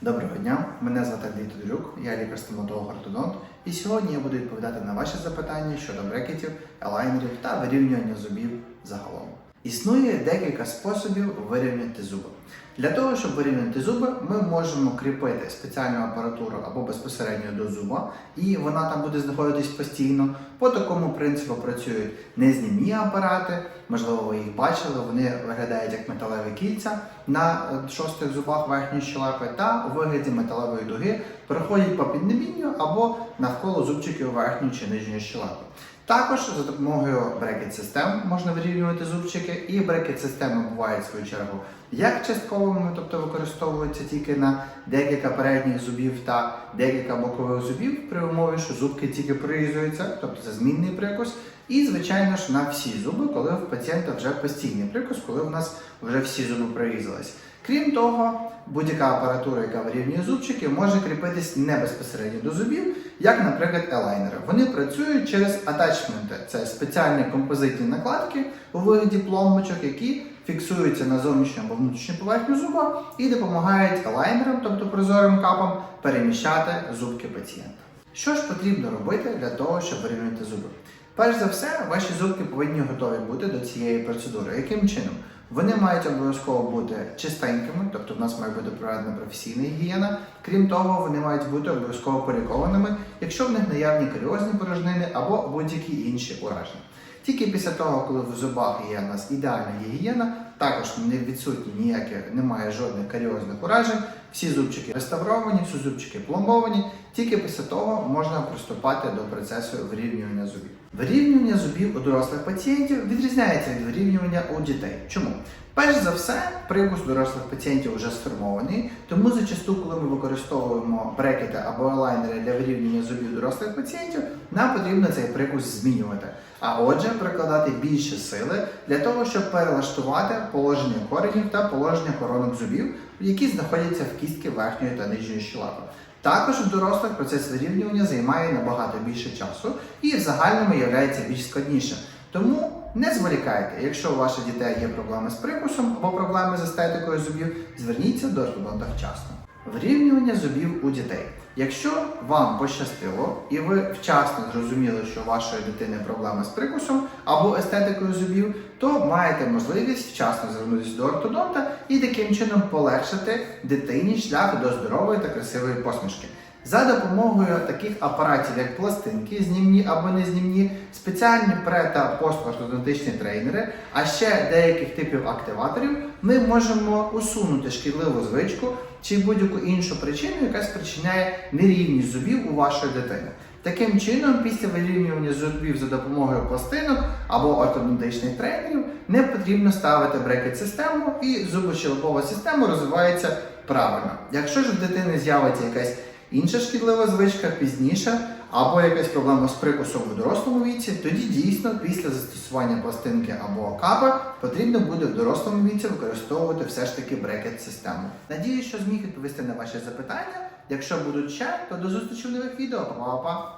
Доброго дня, мене звати Андрій Тодорюк, я лікар-стоматолог ортодонт, і сьогодні я буду відповідати на ваші запитання щодо брекетів, елайнерів та вирівнювання зубів загалом. Існує декілька способів вирівняти зуби. Для того, щоб вирівняти зуби, ми можемо кріпити спеціальну апаратуру або безпосередньо до зуба, і вона там буде знаходитись постійно. По такому принципу працюють незнімні апарати, можливо, ви їх бачили, вони виглядають як металеві кільця на е, шостих зубах верхньої щелепи та у вигляді металевої дуги проходять по піднебінню або навколо зубчиків верхньої чи нижньої щелепи. Також за допомогою брекет-систем можна вирівнювати зубчики, і брекет-системи бувають в свою чергу як частковими, тобто використовуються тільки на декілька передніх зубів та декілька бокових зубів при умові, що зубки тільки прорізуються, тобто це змінний прикус. І, звичайно ж, на всі зуби, коли в пацієнта вже постійний прикус, коли у нас вже всі зуби прорізались. Крім того, будь-яка апаратура, яка вирівнює зубчики, може кріпитись не безпосередньо до зубів, як, наприклад, елайнери. Вони працюють через атачменти. Це спеціальні композитні накладки у вигляді пломбочок, які фіксуються на зовнішню або внутрішню поверхню зуба і допомагають елайнерам, тобто прозорим капам, переміщати зубки пацієнта. Що ж потрібно робити для того, щоб вирівняти зуби? Перш за все, ваші зубки повинні готові бути до цієї процедури. Яким чином? Вони мають обов'язково бути чистенькими, тобто в нас має бути проведена професійна гігієна. Крім того, вони мають бути обов'язково полікованими, якщо в них наявні каріозні порожнини або будь-які інші ураження. Тільки після того, коли в зубах є у нас ідеальна гігієна, також не відсутні ніяких, немає жодних каріозних уражень, всі зубчики реставровані, всі зубчики пломбовані. Тільки після того можна приступати до процесу вирівнювання зубів. Вирівнювання зубів у дорослих пацієнтів відрізняється від вирівнювання у дітей. Чому? Перш за все, прикус дорослих пацієнтів вже сформований, тому зачасту, коли ми використовуємо брекети або елайнери для вирівнювання зубів дорослих пацієнтів, нам потрібно цей прикус змінювати. А отже, прикладати більше сили для того, щоб перелаштувати положення коренів та положення коронок зубів, які знаходяться в кістки верхньої та нижньої щелепи. Також у дорослих процес вирівнювання займає набагато більше часу і в загальному є більш складнішим. Тому не зволікайте, якщо у ваших дітей є проблеми з прикусом або проблеми з естетикою зубів, зверніться до ортодонта вчасно. Вирівнювання зубів у дітей. Якщо вам пощастило і ви вчасно зрозуміли, що у вашої дитини проблеми з прикусом або естетикою зубів, то маєте можливість вчасно звернутися до ортодонта і таким чином полегшити дитині шлях до здорової та красивої посмішки. За допомогою таких апаратів, як пластинки, знімні або незнімні, спеціальні пре та постортодонтичні трейнери, а ще деяких типів активаторів, ми можемо усунути шкідливу звичку чи будь-яку іншу причину, яка спричиняє нерівність зубів у вашої дитини. Таким чином, після вирівнювання зубів за допомогою пластинок або ортодонтичних тренерів не потрібно ставити брекет-систему і зубочелепова система розвивається правильно. Якщо ж в дитини з'явиться якась інша шкідлива звичка пізніше, або якась проблема з прикусом у дорослому віці, тоді дійсно після застосування пластинки або капа потрібно буде в дорослому віці використовувати все ж таки брекет-систему. Надіюсь, що зміг відповісти на ваші запитання. Якщо будуть ще, то до зустрічі в нових відео. Па-па!